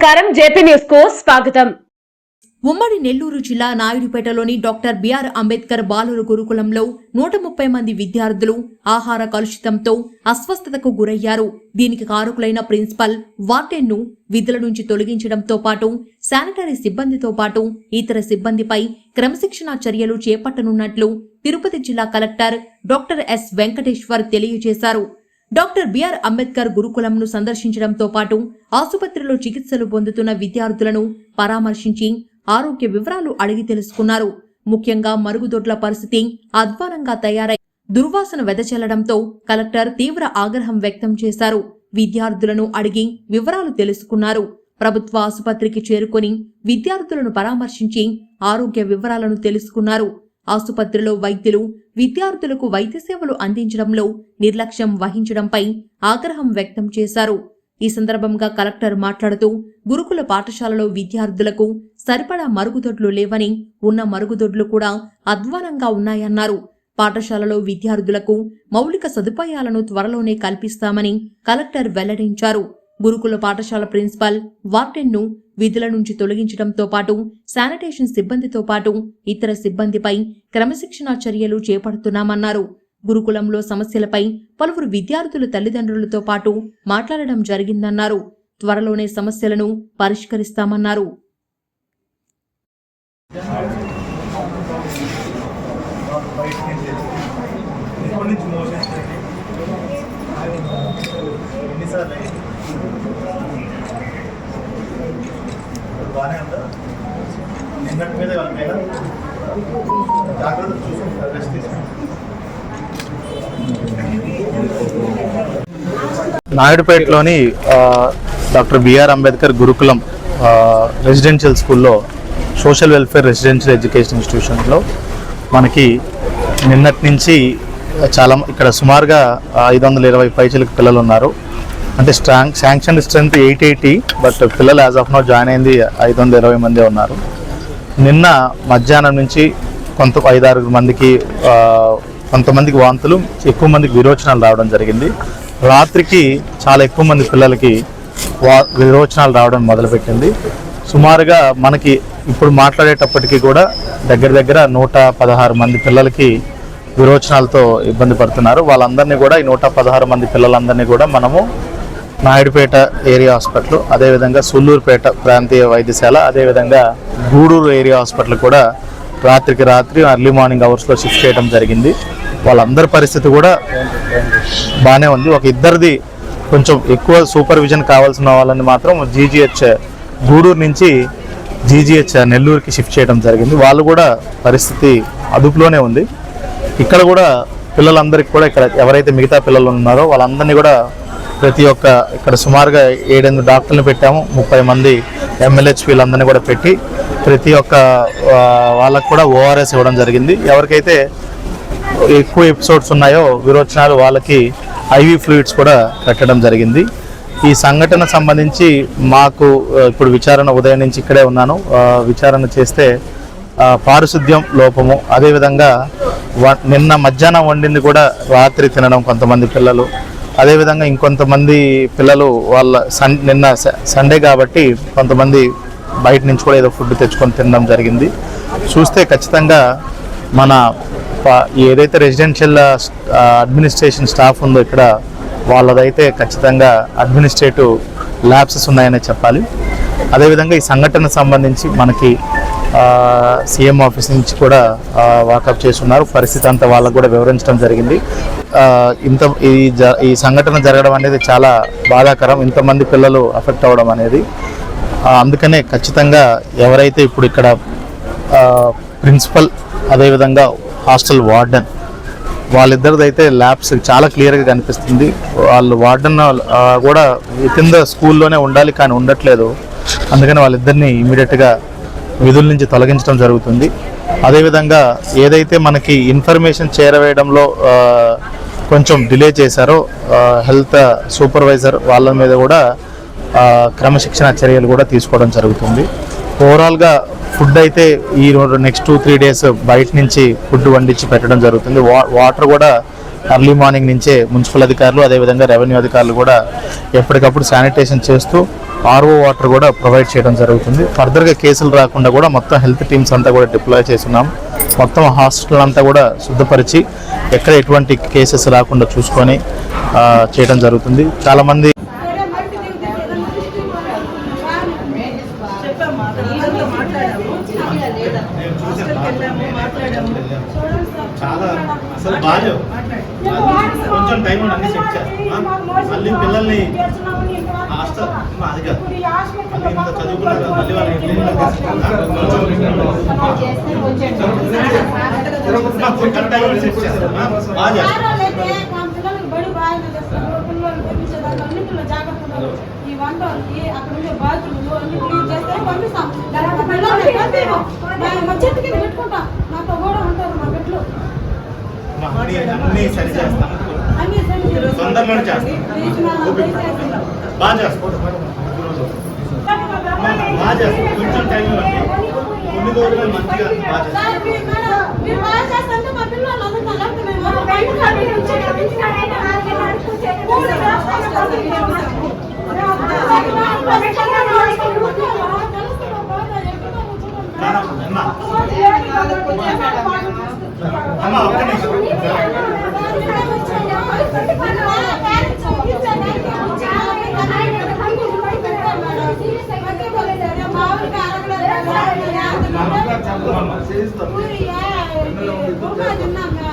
నమస్కారం. జేపీ న్యూస్కు స్వాగతం. ఉమ్మడి నెల్లూరు జిల్లా నాయుడుపేటలోని డాక్టర్ బిఆర్ అంబేద్కర్ బాలుర గురుకులంలో నూట ముప్పై మంది విద్యార్థులు ఆహార కలుషితంతో అస్వస్థతకు గురయ్యారు. దీనికి కారకులైన ప్రిన్సిపల్ వార్డెన్ను విధుల నుంచి తొలగించడంతో పాటు శానిటరీ సిబ్బందితో పాటు ఇతర సిబ్బందిపై క్రమశిక్షణా చర్యలు చేపట్టనున్నట్లు తిరుపతి జిల్లా కలెక్టర్ డాక్టర్ ఎస్ వెంకటేశ్వర్ తెలియజేశారు. డాక్టర్ బిఆర్ అంబేద్కర్ గురుకులంను సందర్శించడంతో పాటు ఆసుపత్రిలో చికిత్సలు పొందుతున్న విద్యార్థులను పరామర్శించి ఆరోగ్య వివరాలు అడిగి తెలుసుకున్నారు. ముఖ్యంగా మరుగుదొడ్ల పరిస్థితి అధ్వానంగా తయారై దుర్వాసన వెదజల్లడంతో కలెక్టర్ తీవ్ర ఆగ్రహం వ్యక్తం చేశారు. విద్యార్థులను అడిగి వివరాలు తెలుసుకున్నారు. ప్రభుత్వ ఆసుపత్రికి చేరుకొని విద్యార్థులను పరామర్శించి ఆరోగ్య వివరాలను తెలుసుకున్నారు. ఆసుపత్రిలో వైద్యులు విద్యార్థులకు వైద్య సేవలు అందించడంలో నిర్లక్ష్యం వహించడంపై ఆగ్రహం వ్యక్తం చేశారు. ఈ సందర్భంగా కలెక్టర్ మాట్లాడుతూ గురుకుల పాఠశాలలో విద్యార్థులకు సరిపడా మరుగుదొడ్లు లేవని ఉన్న మరుగుదొడ్లు కూడా అధ్వానంగా ఉన్నాయన్నారు. పాఠశాలలో విద్యార్థులకు మౌలిక సదుపాయాలను త్వరలోనే కల్పిస్తామని కలెక్టర్ వెల్లడించారు. గురుకుల పాఠశాల ప్రిన్సిపాల్ వార్డెన్ను విధుల నుంచి తొలగించడంతో పాటు శానిటేషన్ సిబ్బందితో పాటు ఇతర సిబ్బందిపై క్రమశిక్షణా చర్యలు చేపడుతున్నామన్నారు. గురుకులంలో సమస్యలపై పలువురు విద్యార్థుల తల్లిదండ్రులతో పాటు మాట్లాడడం జరిగిందన్నారు. త్వరలోనే సమస్యలను పరిష్కరిస్తామన్నారు. ఎన్నిసార్లు బాగానే ఉందా? నిన్నటి మీద జాగ్రత్త చూసుకుంటారు rest నాయుడుపేటలోని doctor B R Ambedkar Gurukulam residential స్కూల్లో సోషల్ వెల్ఫేర్ రెసిడెన్షియల్ ఎడ్యుకేషన్ ఇన్స్టిట్యూషన్లో మనకి నిన్నటి నుంచి చాలా ఇక్కడ సుమారుగా ఐదు వందల ఇరవై పైచలకు పిల్లలు ఉన్నారు అంటే strong sanction strength eight eighty but పిల్లలు యాజ్ ఆఫ్ నో జాయిన్ అయింది ఐదు వందల ఇరవై మందే ఉన్నారు. నిన్న మధ్యాహ్నం నుంచి కొంత ఐదారు మందికి కొంతమందికి వాంతులు ఎక్కువ మందికి విరోచనాలు రావడం జరిగింది. రాత్రికి చాలా ఎక్కువ మంది పిల్లలకి వా విరోచనాలు రావడం మొదలుపెట్టింది. సుమారుగా మనకి ఇప్పుడు మాట్లాడేటప్పటికీ కూడా దగ్గర దగ్గర నూట పదహారు మంది పిల్లలకి విరోచనాలతో ఇబ్బంది పడుతున్నారు. వాళ్ళందరినీ కూడా ఈ నూట పదహారు మంది పిల్లలందరినీ కూడా మనము నాయుడుపేట ఏరియా హాస్పిటల్ అదేవిధంగా సుల్లూరుపేట ప్రాంతీయ వైద్యశాల అదేవిధంగా గూడూరు ఏరియా హాస్పిటల్ కూడా రాత్రికి రాత్రి ఎర్లీ మార్నింగ్ అవర్స్లో షిఫ్ట్ చేయడం జరిగింది. వాళ్ళందరి పరిస్థితి కూడా బాగానే ఉంది. ఒక ఇద్దరిది కొంచెం ఎక్కువ సూపర్విజన్ కావాల్సిన వాళ్ళని మాత్రం జీజీహెచ్ గూడూరు నుంచి జీజీహెచ్ నెల్లూరుకి షిఫ్ట్ చేయడం జరిగింది. వాళ్ళు కూడా పరిస్థితి అదుపులోనే ఉంది. ఇక్కడ కూడా పిల్లలందరికీ కూడా ఇక్కడ ఎవరైతే మిగతా పిల్లలు ఉన్నారో వాళ్ళందరినీ కూడా ప్రతి ఒక్క ఇక్కడ సుమారుగా ఏడెనిమిది డాక్టర్లు పెట్టాము ముప్పై మంది ఎమ్మెల్యేహెచ్ వీళ్ళందరినీ కూడా పెట్టి ప్రతి ఒక్క వాళ్ళకు కూడా ఓఆర్ఎస్ ఇవ్వడం జరిగింది. ఎవరికైతే ఎక్కువ ఎపిసోడ్స్ ఉన్నాయో విరోచనాలు వాళ్ళకి ఐవి ఫ్లూయిడ్స్ కూడా పెట్టడం జరిగింది. ఈ సంఘటన సంబంధించి మాకు ఇప్పుడు విచారణ ఉదయం నుంచి ఇక్కడే ఉన్నాను. విచారణ చేస్తే పారిశుద్ధ్యం లోపము అదేవిధంగా వ- నిన్న మధ్యాహ్నం వండింది కూడా రాత్రి తినడం కొంతమంది పిల్లలు. అదేవిధంగా ఇంకొంతమంది పిల్లలు వాళ్ళ సన్ నిన్న స- సండే కాబట్టి కొంతమంది బయట నుంచి కూడా ఏదో ఫుడ్ తెచ్చుకొని తినడం జరిగింది. చూస్తే ఖచ్చితంగా మన ప- ఏదైతే రెసిడెన్షియల్ అడ్మినిస్ట్రేషన్ స్టాఫ్ ఉందో ఇక్కడ వాళ్ళదైతే ఖచ్చితంగా అడ్మినిస్ట్రేటివ్ ల్యాబ్సెస్ ఉన్నాయనే చెప్పాలి. అదేవిధంగా ఈ సంఘటన సంబంధించి మనకి సీఎం ఆఫీస్ నుంచి కూడా వాకప్ చేస్తున్నారు. పరిస్థితి అంతా వాళ్ళకు కూడా వివరించడం జరిగింది. ఇంత ఈ జ ఈ సంఘటన జరగడం అనేది చాలా బాధాకరం. ఇంతమంది పిల్లలు అఫెక్ట్ అవ్వడం అనేది. అందుకనే ఖచ్చితంగా ఎవరైతే ఇప్పుడు ఇక్కడ ప్రిన్సిపల్ అదేవిధంగా హాస్టల్ వార్డెన్ వాళ్ళిద్దరిదైతే ల్యాబ్స్ చాలా క్లియర్గా కనిపిస్తుంది. వాళ్ళు వార్డెన్ ఆ, కూడా కింద స్కూల్లోనే ఉండాలి కానీ ఉండట్లేదు. అందుకని వాళ్ళిద్దరిని ఇమీడియట్గా విధుల నుంచి తొలగించడం జరుగుతుంది. అదేవిధంగా ఏదైతే మనకి ఇన్ఫర్మేషన్ చేరవేయడంలో కొంచెం డిలే చేశారో హెల్త్ సూపర్వైజర్ వాళ్ళ మీద కూడా క్రమశిక్షణ చర్యలు కూడా తీసుకోవడం జరుగుతుంది. ఓవరాల్గా ఫుడ్ అయితే ఈ నెక్స్ట్ టూ త్రీ డేస్ బయట నుంచి ఫుడ్ వండించి పెట్టడం జరుగుతుంది. వా వాటర్ కూడా ఎర్లీ మార్నింగ్ నుంచే మున్సిపల్ అధికారులు అదేవిధంగా రెవెన్యూ అధికారులు కూడా ఎప్పటికప్పుడు శానిటేషన్ చేస్తూ ఆర్ఓ వాటర్ కూడా ప్రొవైడ్ చేయడం జరుగుతుంది. ఫర్దర్గా కేసులు రాకుండా కూడా మొత్తం హెల్త్ టీమ్స్ అంతా కూడా డిప్లాయ్ చేస్తున్నాం. మొత్తం హాస్టల్ అంతా కూడా శుద్ధపరిచి ఎక్కడ ఎటువంటి కేసెస్ రాకుండా చూసుకొని ఆ, చేయడం జరుగుతుంది. చాలామంది చాలా అసలు బాగా కొంచెం టైం అన్ని చెక్ చేస్తాం మళ్ళీ పిల్లల్ని హాస్టల్ అది కాదు మళ్ళీ ఇంత చదువుకున్నారు మళ్ళీ వాళ్ళని. కరెక్ట్ టైం చెక్ చేస్తాం బాగా చేస్తాం ఈ వంట అక్కడ ఉండే బాత్రూమ్లు అన్ని క్లీన్ చేస్తే పంపిస్తాం తర్వాత పిల్లల్ని ఎక్కడ మేము మా చెట్టు కింద పెట్టుకుంటాం నాతో కూడా ఉంటారు మా బిడ్డలు అన్ని అన్ని సరి చేస్తాం. అన్ని చేస్తాం. బాగా చేస్తాం. బాగా చేస్తాం. కొంచెం టైం కొన్ని రోజులు మంచిగా బాగా చేస్తాం. Ué, é,